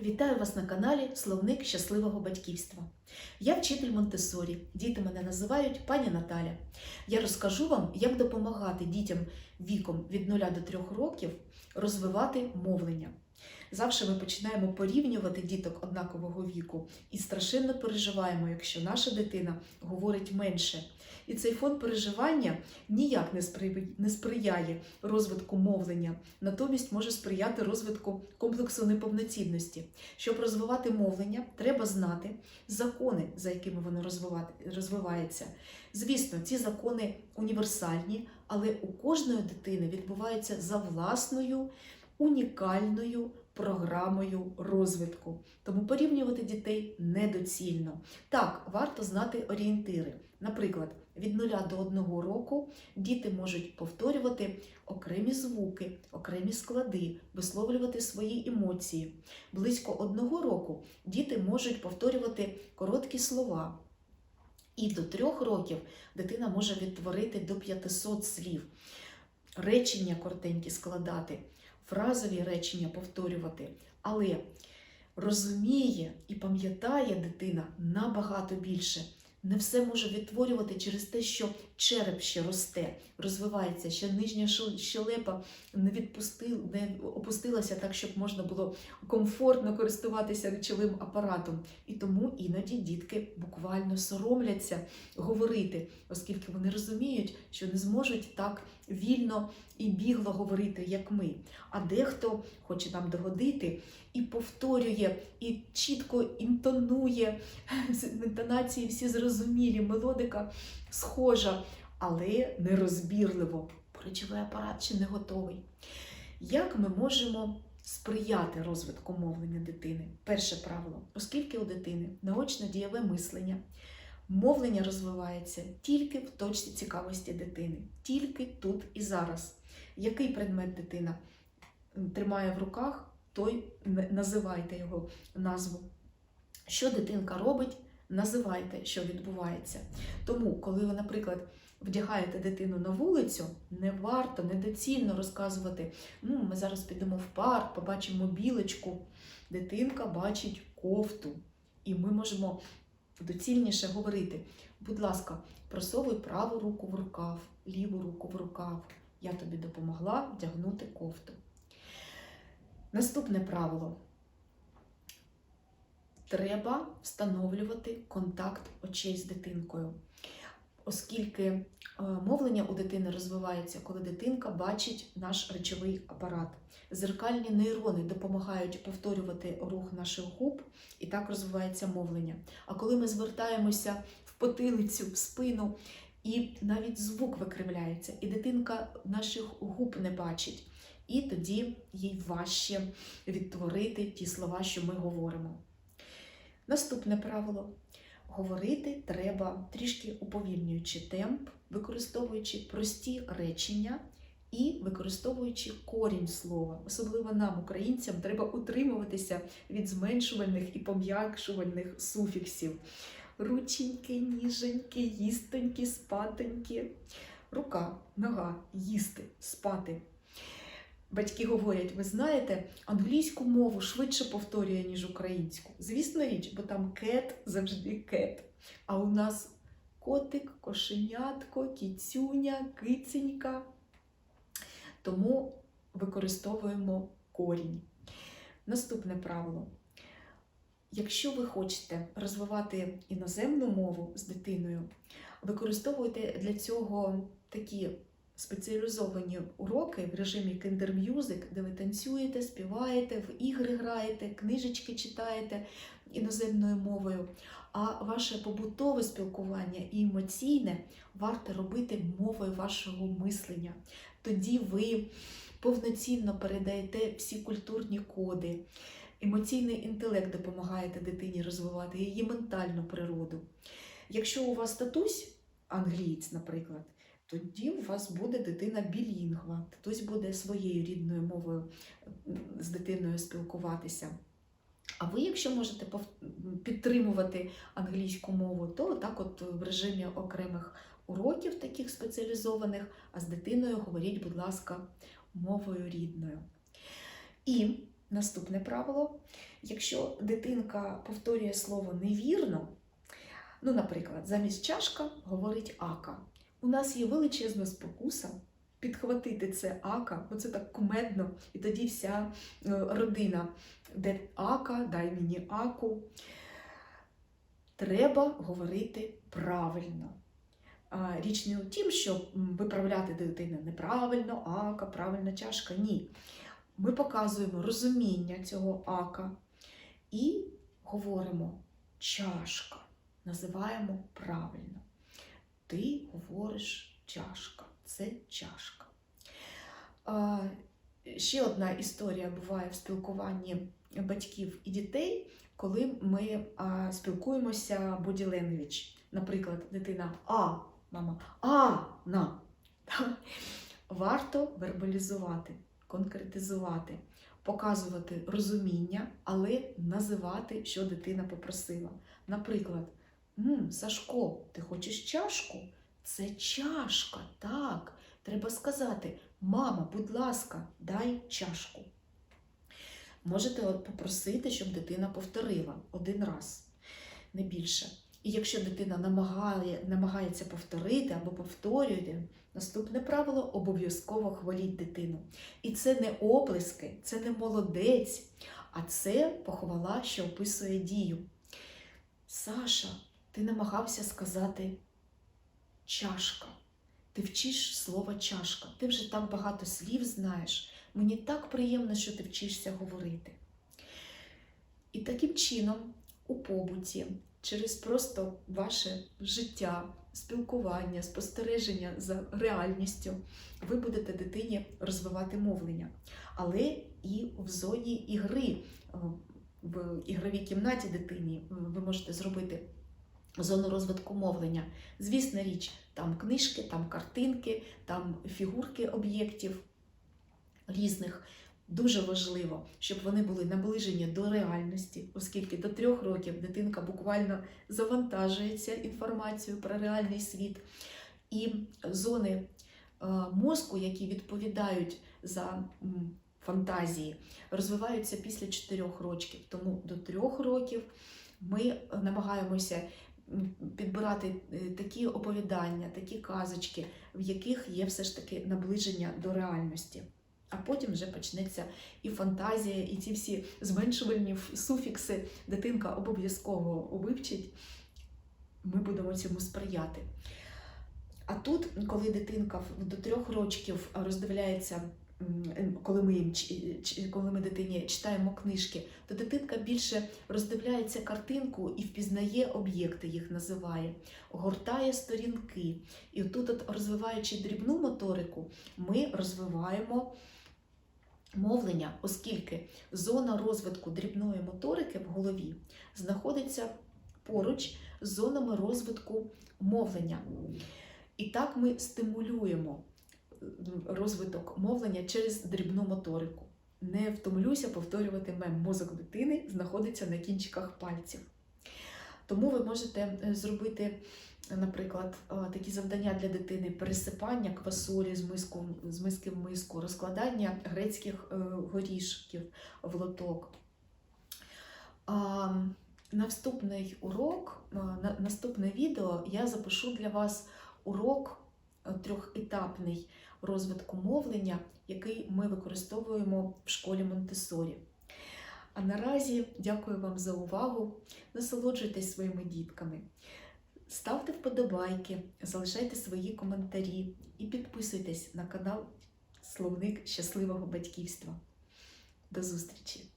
Вітаю вас на каналі Словник щасливого батьківства. Я вчитель Монтесорі. Діти мене називають пані Наталя. Я розкажу вам, як допомагати дітям віком від 0 до 3 років розвивати мовлення. Завжди ми починаємо порівнювати діток однакового віку і страшенно переживаємо, якщо наша дитина говорить менше. І цей фон переживання ніяк не сприяє розвитку мовлення, натомість може сприяти розвитку комплексу неповноцінності. Щоб розвивати мовлення, треба знати закони, за якими воно розвивається. Звісно, ці закони універсальні, але у кожної дитини відбувається за власною унікальною програмою розвитку. Тому порівнювати дітей недоцільно. Так, варто знати орієнтири. Наприклад, від 0 до 1 року діти можуть повторювати окремі звуки, окремі склади, висловлювати свої емоції. Близько одного року діти можуть повторювати короткі слова. І до трьох років дитина може відтворити до 500 слів, речення коротенькі складати, фразові речення повторювати. Але розуміє і пам'ятає дитина набагато більше. Не все може відтворювати через те, що череп ще росте, розвивається, ще нижня щелепа не відпустила, не опустилася так, щоб можна було комфортно користуватися речовим апаратом. І тому іноді дітки буквально соромляться говорити, оскільки вони розуміють, що не зможуть так вільно і бігло говорити, як ми. А дехто хоче нам догодити і повторює, і чітко інтонує з- інтонації всі зрозумілі, мелодика схожа, але нерозбірливо. Речовий апарат ще не готовий. Як ми можемо сприяти розвитку мовлення дитини? Перше правило, оскільки у дитини наочно дієве мислення, мовлення розвивається тільки в точці цікавості дитини, тільки тут і зараз. Який предмет дитина тримає в руках, той називайте його назву. Що дитинка робить, називайте, що відбувається. Тому, коли ви, наприклад, вдягаєте дитину на вулицю, не варто недоцільно розказувати, ну, ми зараз підемо в парк, побачимо білочку. Дитинка бачить кофту, і ми можемо доцільніше говорити. Будь ласка, просовуй праву руку в рукав, ліву руку в рукав. Я тобі допомогла вдягнути кофту. Наступне правило. Треба встановлювати контакт очей з дитинкою, оскільки е, мовлення у дитини розвивається, коли дитинка бачить наш речовий апарат. Зеркальні нейрони допомагають повторювати рух наших губ, і так розвивається мовлення. А коли ми звертаємося в потилицю, в спину, і навіть звук викривляється, і дитинка наших губ не бачить, і тоді їй важче відтворити ті слова, що ми говоримо. Наступне правило. Говорити треба трішки уповільнюючи темп, використовуючи прості речення і використовуючи корінь слова. Особливо нам, українцям, треба утримуватися від зменшувальних і пом'якшувальних суфіксів. Рученьки, ніженьки, їстоньки, спатоньки. Рука, нога, їсти, спати. Батьки говорять, ви знаєте, англійську мову швидше повторює, ніж українську. Звісно річ, бо там кет завжди кет. А у нас котик, кошенятко, кіцюня, киценька. Тому використовуємо корінь. Наступне правило. Якщо ви хочете розвивати іноземну мову з дитиною, використовуйте для цього такі спеціалізовані уроки в режимі Kinder Music, де ви танцюєте, співаєте, в ігри граєте, книжечки читаєте іноземною мовою. А ваше побутове спілкування і емоційне варто робити мовою вашого мислення. Тоді ви повноцінно передаєте всі культурні коди. Емоційний інтелект допомагаєте дитині розвивати її ментальну природу. Якщо у вас татусь англієць, наприклад, тоді у вас буде дитина білінгва, хтось буде своєю рідною мовою з дитиною спілкуватися. А ви, якщо можете підтримувати англійську мову, то так от в режимі окремих уроків, таких спеціалізованих, а з дитиною говоріть, будь ласка, мовою рідною. І Наступне правило. Якщо дитинка повторює слово невірно, ну, наприклад, замість чашка говорить ака. У нас є величезна спокуса підхватити це ака, бо це так кумедно, і тоді вся е, родина, де ака, дай мені аку. Треба говорити правильно. Річ не у тім, щоб м, виправляти дитину неправильно, ака, правильна чашка. Ні. Ми показуємо розуміння цього ака і говоримо чашка. Називаємо правильно. Ти говориш чашка. Це чашка. Ще одна історія буває в спілкуванні батьків і дітей, коли ми спілкуємося language. Наприклад, дитина А, мама, а на. Варто вербалізувати, конкретизувати, показувати розуміння, але називати, що дитина попросила. Наприклад, «М, Сашко, ти хочеш чашку? Це чашка, так. Треба сказати: Мама, будь ласка, дай чашку. Можете попросити, щоб дитина повторила один раз, не більше. І якщо дитина намагає, намагається повторити або повторює, наступне правило обов'язково хваліть дитину. І це не оплески, це не молодець, а це похвала, що описує дію. Саша, ти намагався сказати чашка. Ти вчиш слово чашка. Ти вже так багато слів знаєш. Мені так приємно, що ти вчишся говорити. І таким чином, у побуті, через просто ваше життя, спілкування, спостереження за реальністю, ви будете дитині розвивати мовлення. Але і в зоні ігри, в ігровій кімнаті дитині ви можете зробити зону розвитку мовлення. Звісна річ, там книжки, там картинки, там фігурки об'єктів різних. Дуже важливо, щоб вони були наближені до реальності, оскільки до трьох років дитинка буквально завантажується інформацією про реальний світ. І зони е, мозку, які відповідають за фантазії, розвиваються після 4 років. Тому до 3 років ми намагаємося підбирати е, такі оповідання, такі казочки, в яких є все ж таки наближення до реальності. А потім вже почнеться і фантазія, і ці всі зменшувальні суфікси дитинка обов'язково вивчить. Ми будемо цьому сприяти. А тут, коли дитинка до трьох років роздивляється, коли ми, їм, коли ми дитині читаємо книжки, то дитинка більше роздивляється картинку і впізнає об'єкти, їх називає, гортає сторінки. І тут, розвиваючи дрібну моторику, ми розвиваємо мовлення, оскільки зона розвитку дрібної моторики в голові знаходиться поруч з зонами розвитку мовлення. І так ми стимулюємо розвиток мовлення через дрібну моторику. Не втомлюся повторювати мем. Мозок дитини знаходиться на кінчиках пальців. Тому ви можете е, зробити, е, наприклад, е, такі завдання для дитини: пересипання квасолі з, миску, з миски в миску, розкладання грецьких горішків в лоток. Наступний урок, наступне відео я запишу для вас урок трьохетапний розвитку мовлення, який ми використовуємо в школі Монтесорі. А наразі дякую вам за увагу. Насолоджуйтесь своїми дітками. Ставте вподобайки, залишайте свої коментарі і підписуйтесь на канал Словник щасливого батьківства. До зустрічі!